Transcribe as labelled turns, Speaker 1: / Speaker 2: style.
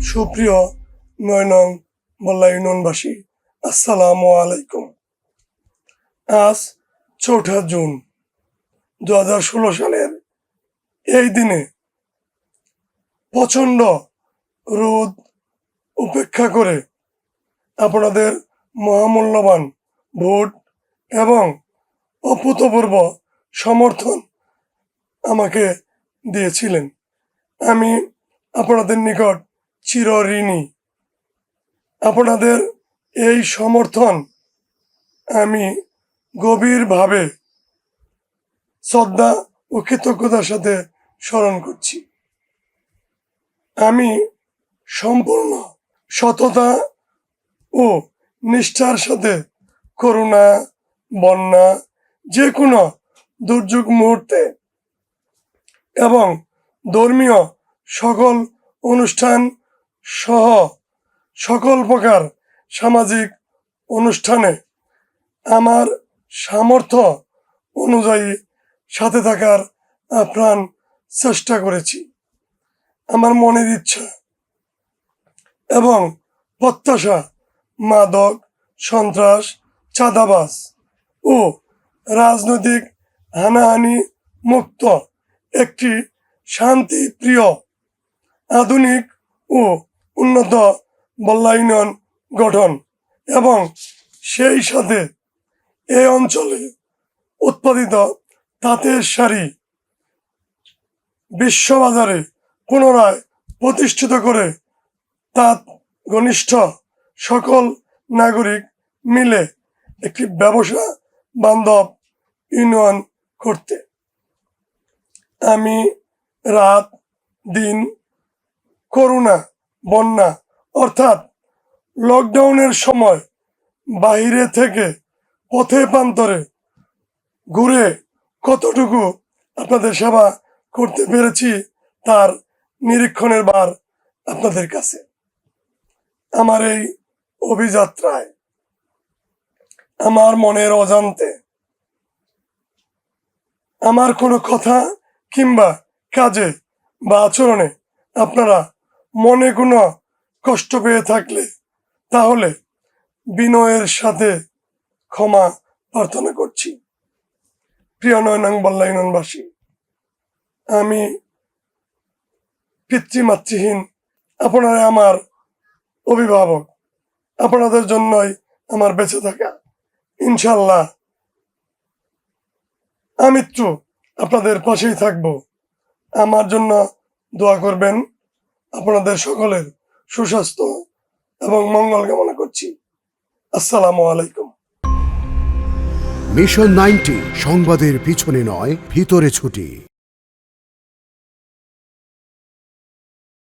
Speaker 1: সুপ্রিয় নয় নং মোল্লা ইউনিয়নবাসী, আসসালামু আলাইকুম। আজ চৌঠা জুন দু হাজার ষোলো সালের এই দিনে প্রচণ্ড রোদ উপেক্ষা করে আপনাদের মহামূল্যবান ভোট এবং অভূতপূর্ব সমর্থন আমাকে দিয়েছিলেন। আমি আপনাদের নিকট চির ঋণী। আপনাদের এই সমর্থন আমি গভীরভাবে শ্রদ্ধা ও কৃতজ্ঞতার সাথে স্মরণ করছি। আমি সম্পূর্ণ সততা ও নিষ্ঠার সাথে করুণা, বন্যা, যে কোনো দুর্যোগ মুহূর্তে এবং ধর্মীয় সকল অনুষ্ঠান সহ সকল প্রকার সামাজিক অনুষ্ঠানে আমার সামর্থ্য অনুযায়ী সাথে থাকার আপ্রাণ চেষ্টা করেছি। আমার মনের ইচ্ছা এবং প্রত্যাশা, মাদক, সন্ত্রাস চাঁদাবাস ও রাজনৈতিক হানাহানি মুক্ত একটি শান্তি, প্রিয়, আধুনিক ও উন্নত বল্লা ইউনিয়ন গঠন এবং সেই সাথে এই অঞ্চলে উৎপাদিত তাঁতের শাড়ি বিশ্ববাজারে পুনরায় প্রতিষ্ঠিত করে তাঁত ঘনিষ্ঠ সকল নাগরিক মিলে একটি ব্যবসা বান্ধব ইউনিয়ন করতে আমি রাত, দিন করোনা বন্যা, অর্থাৎ লকডাউনের সময় বাইরে থেকে পথে প্রান্তরে ঘুরে কতটুকু আপনাদের সেবা করতে পেরেছি তার নিরীক্ষণের বার আপনাদের কাছে। আমার এই অভিযাত্রায় আমার মনের অজান্তে আমার কোনো কথা কিংবা কাজে বা আচরণে আপনারা মনে কোনো কষ্ট পেয়ে থাকলে তাহলে বিনয়ের সাথে ক্ষমা প্রার্থনা করছি। প্রিয় নয়নাং বল্লাইনবাসী আমি পিতৃমাতৃহীন আপনারা আমার অভিভাবক, আপনাদের জন্যই আমার বেঁচে থাকা। ইনশাল্লাহ আমৃত্যু আপনাদের পাশেই থাকব। আমার জন্য দোয়া করবেন আপনাদের সকলের সুস্বাস্থ্য এবং মঙ্গল কামনা করছি। আসসালামু আলাইকুম।
Speaker 2: মিশন নাইনটি সংবাদের পিছনে নয়, ভিতরে ছুটি।